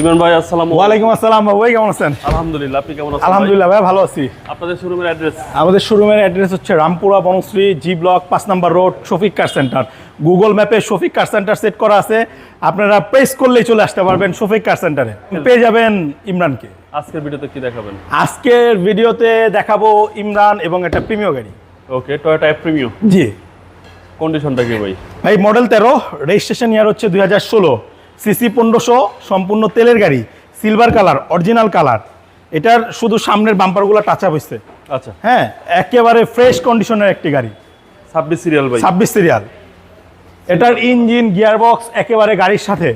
ইমরান ভাই আসসালামু ওয়ালাইকুম আসসালাম ভাই কেমন আছেন? আলহামদুলিল্লাহ আপনি কেমন আছেন আলহামদুলিল্লাহ ভাই ভালো আছি। আপনাদের শোরুমের অ্যাড্রেস আমাদের শোরুমের অ্যাড্রেস হচ্ছে রামপুরা বনশ্রী জি ব্লক পাঁচ number road Shafiq car centre Google ম্যাপে শফিক কার সেন্টার সেট করা আছে। আপনারা প্রেস করলেই চলে আসতে পারবেন শফিক কার সেন্টারে পেয়ে যাবেন ইমরানকে। আজকের ভিডিওতে কি দেখাবেন? আজকের ভিডিওতে দেখাবো ইমরান এবং একটা প্রিমিয় গাড়ি। Okay Toyota F G. কন্ডিশনটা কি ভাই? ভাই মডেল তেরো রেজিস্ট্রেশন ইয়ার হচ্ছে দুই হাজার ষোলো। সিসি পনেরোশো সম্পূর্ণ তেলের গাড়ি সিলভার কালার অরিজিনাল কালার এটার শুধু সামনের বাম্পারগুলো টাচ আপ হয়েছে আচ্ছা। হ্যাঁ একেবারে ফ্রেশ কন্ডিশনের একটি গাড়ি। ছাব্বিশ সিরিয়াল ভাই ছাব্বিশ সিরিয়াল এটার ইঞ্জিন গিয়ারবক্স একেবারে গাড়ির সাথে।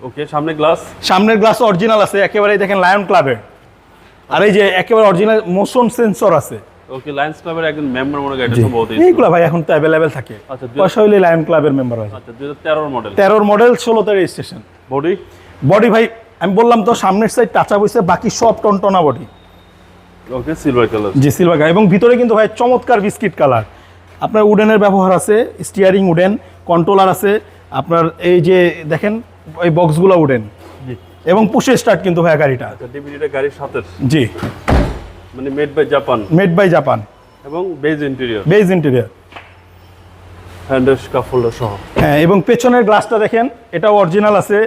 ওকে সামনে গ্লাস সামনের গ্লাস অরিজিনাল আছে একেবারে দেখেন লায়ন ক্লাবের আর এই যে একেবারে অরিজিনাল মোশন সেন্সর আছে। ওকে লায়ন্স ক্লাবের একজন মেম্বার মনে হয় এটা সম্ভবত এইগুলো ভাই এখন তো অ্যাভেলেবেল থাকে। আচ্ছা, পয়সা হইলে লায়ন ক্লাবের মেম্বার হয় আচ্ছা দুই হাজার তেরোর মডেল তেরোর মডেল ষোলোতে রেজিস্ট্রেশন বডি বডি ভাই আমি বললাম তো সামনের সাইড টাচা হয়েছে বাকি সব টনটনা বডি ওকে সিলভার কালার জি সিলভার কালার এবং ভিতরে কিন্তু ভাই চমৎকার বিস্কিট কালার আপনার উডেনের ব্যবহার আছে স্টিয়ারিং উডেন কন্ট্রোলার আছে আপনার এই যে দেখেন ওই বক্সগুলো উডেন। জি। এবং পুষে স্টার্ট কিন্তু ভাই গাড়িটা। আচ্ছা ডিভিডিটা গাড়ির সাথে জি। মানে made by Japan made by Japan এবং beige interior beige interior handle cup সহ। হ্যাঁ এবং পেছনের গ্লাসটা দেখেন এটাও অরিজিনাল আছে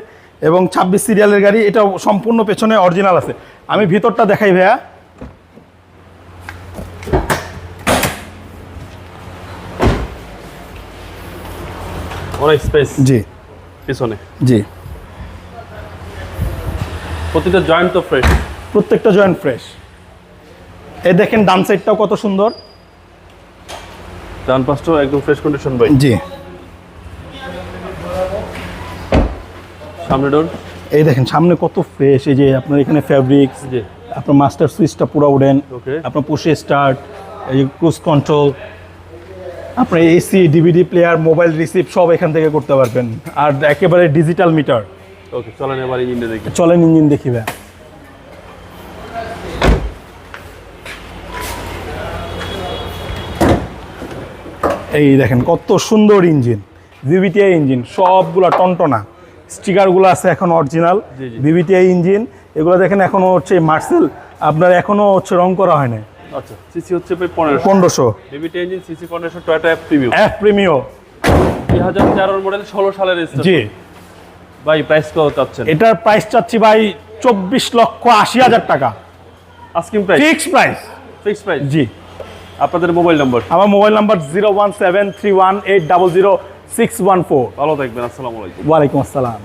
এবং ছাব্বিশ সিরিয়ালের গাড়ি এটাও সম্পূর্ণ পেছনে অরিজিনাল আছে। আমি ভিতরটা দেখাই ভাইয়া। অনেক স্পেস জি। পিছনে। জি। প্রতিটা জয়েন্ট তো ফ্রেশ প্রত্যেকটা জয়েন্ট ফ্রেশ এই দেখেন ডান সাইডটাও কত সুন্দর। ডান পাশটাও একদম ফ্রেশ কন্ডিশন ভাই। জি। সামনে ডোর এই দেখেন সামনে কত ফ্রেশ এই যে আপনার এখানে ফ্যাব্রিক্স আপনার মাস্টার সুইচটা পুরো উডেন. আপনার পুষে স্টার্ট এই ক্রুজ কন্ট্রোল আপনার AC DVD player mobile receive সব এখান থেকে করতে পারবেন। আর একেবারে ডিজিটাল মিটার ওকে চলেন এবার ইঞ্জিনটা দেখি। চলেন ইঞ্জিন দেখিবে এই দেখেন কত সুন্দর ইঞ্জিন ভিভিটিআই ইঞ্জিন সবগুলো টনটনা। স্টিকারগুলো আছে এখন অরিজিনাল। VVTi engine. এগুলো দেখেন এখনও হচ্ছে মার্সেল আপনার এখনও হচ্ছে রং করা হয় না আচ্ছা সিসি হচ্ছে পনেরোশো। ইঞ্জিন সিসি পনেরোশো Toyota F premium F Premio দুই হাজার তেরোর মডেল ষোলো সালের। জি। ভাই প্রাইস কত চাচ্ছেন? এটার প্রাইস চাচ্ছি ভাই চব্বিশ লক্ষ আশি হাজার টাকা। Asking price fix price fix price জি। আপনাদের মোবাইল নম্বর? আমার mobile number zero one seven three one eight double zero six one four. ভালো থাকবেন আসসালামু আলাইকুম। ওয়ালাইকুম আসসালাম।